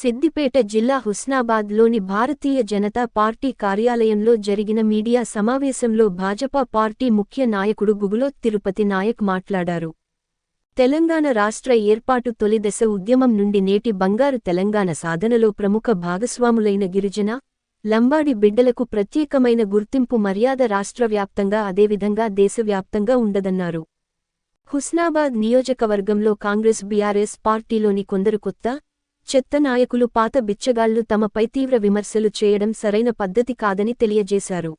సిద్దిపేట జిల్లా హుస్నాబాద్లోని భారతీయ జనతా పార్టీ కార్యాలయంలో జరిగిన మీడియా సమావేశంలో భాజపా పార్టీ ముఖ్య నాయకుడు గుగులో తిరుపతి నాయక్ మాట్లాడారు. తెలంగాణ రాష్ట్ర ఏర్పాటు తొలి దశ ఉద్యమం నుండి నేటి బంగారు తెలంగాణ సాధనలో ప్రముఖ భాగస్వాములైన గిరిజన లంబాడి బిడ్డలకు ప్రత్యేకమైన గుర్తింపు మర్యాద రాష్ట్రవ్యాప్తంగా అదేవిధంగా దేశవ్యాప్తంగా ఉండదన్నారు. హుస్నాబాద్ నియోజకవర్గంలో కాంగ్రెస్ బీఆర్ఎస్ పార్టీలోని కొందరు కొత్త చెత్త నాయకులు పాత బిచ్చగాళ్ళు తమపై తీవ్ర విమర్శలు చేయడం సరైన పద్ధతి కాదని తెలియజేశారు.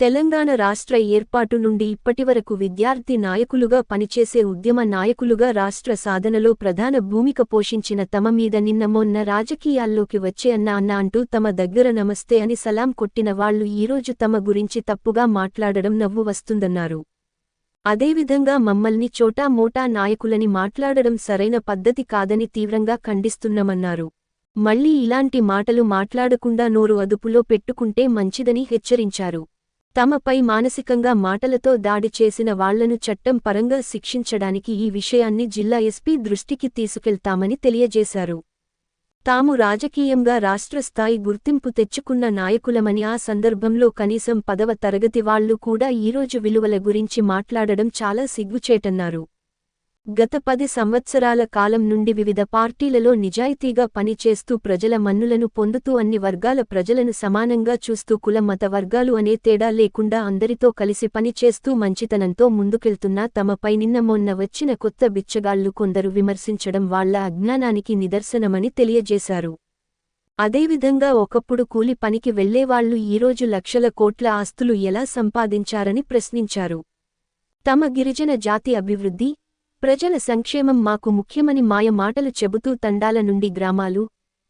తెలంగాణ రాష్ట్ర ఏర్పాటు నుండి ఇప్పటివరకు విద్యార్థి నాయకులుగా పనిచేసే ఉద్యమ నాయకులుగా రాష్ట్ర సాధనలో ప్రధాన భూమిక పోషించిన తమ మీద నిన్న మొన్న రాజకీయాల్లోకి వచ్చే అన్న అన్న అంటూ తమ దగ్గర నమస్తే అని సలాం కొట్టిన వాళ్ళు ఈరోజు తమ గురించి తప్పుగా మాట్లాడడం నవ్వు వస్తుందన్నారు. అదేవిధంగా మమ్మల్ని చోటా మోటా నాయకులని మాట్లాడడం సరైన పద్ధతి కాదని తీవ్రంగా ఖండిస్తున్నామన్నారు. మళ్ళీ ఇలాంటి మాటలు మాట్లాడకుండా నోరు అదుపులో పెట్టుకుంటే మంచిదని హెచ్చరించారు. తమపై మానసికంగా మాటలతో దాడి చేసిన వాళ్ళను చట్టం పరంగా శిక్షించడానికి ఈ విషయాన్ని జిల్లా ఎస్పీ దృష్టికి తీసుకెళ్తామని తెలియజేశారు. తాము రాజకీయంగా రాష్ట్రస్థాయి గుర్తింపు తెచ్చుకున్న నాయకులమని ఆ సందర్భంలో కనీసం పదవ తరగతి వాళ్ళు కూడా ఈరోజు విలువల గురించి మాట్లాడడం చాలా సిగ్గుచేటన్నారు. గత పది సంవత్సరాల కాలం నుండి వివిధ పార్టీలలో నిజాయితీగా పనిచేస్తూ ప్రజల మన్నులను పొందుతూ అన్ని వర్గాల ప్రజలను సమానంగా చూస్తూ కుల మత వర్గాలు అనే తేడా లేకుండా అందరితో కలిసి పనిచేస్తూ మంచితనంతో ముందుకెళ్తున్నా తమపై నిన్న మొన్న వచ్చిన కొత్త బిచ్చగాళ్ళు కొందరు విమర్శించడం వాళ్ళ అజ్ఞానానికి నిదర్శనమని తెలియజేశారు. అదేవిధంగా ఒకప్పుడు కూలి పనికి వెళ్ళేవాళ్ళు ఈరోజు లక్షల కోట్ల ఆస్తులు ఎలా సంపాదించారని ప్రశ్నించారు. తమ గిరిజన జాతి అభివృద్ధి ప్రజల సంక్షేమం మాకు ముఖ్యమని మాయ మాటలు చెబుతూ తండాల నుండి గ్రామాలు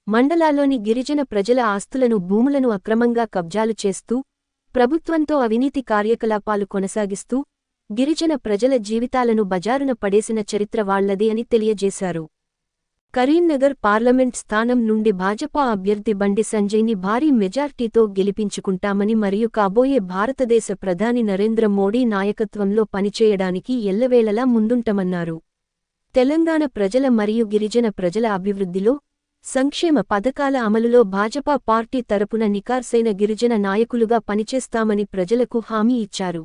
మండలాల్లోని గిరిజన ప్రజల ఆస్తులను భూములను అక్రమంగా కబ్జాలు చేస్తూ ప్రభుత్వంతో అవినీతి కార్యకలాపాలు కొనసాగిస్తూ గిరిజన ప్రజల జీవితాలను బజారున పడేసిన చరిత్ర వాళ్ళది అని తెలియజేశారు. కరీంనగర్ పార్లమెంట్ స్థానం నుండి భాజపా అభ్యర్థి బండి సంజయ్ని భారీ మెజార్టీతో గెలిపించుకుంటామని మరియు కాబోయే భారతదేశ ప్రధాని నరేంద్ర మోడీ నాయకత్వంలో పనిచేయడానికి ఎల్లవేళలా ముందుంటమన్నారు. తెలంగాణ ప్రజల మరియు గిరిజన ప్రజల అభివృద్ధిలో సంక్షేమ పథకాల అమలులో భాజపా పార్టీ తరపున నికార్సైన గిరిజన నాయకులుగా పనిచేస్తామని ప్రజలకు హామీ ఇచ్చారు.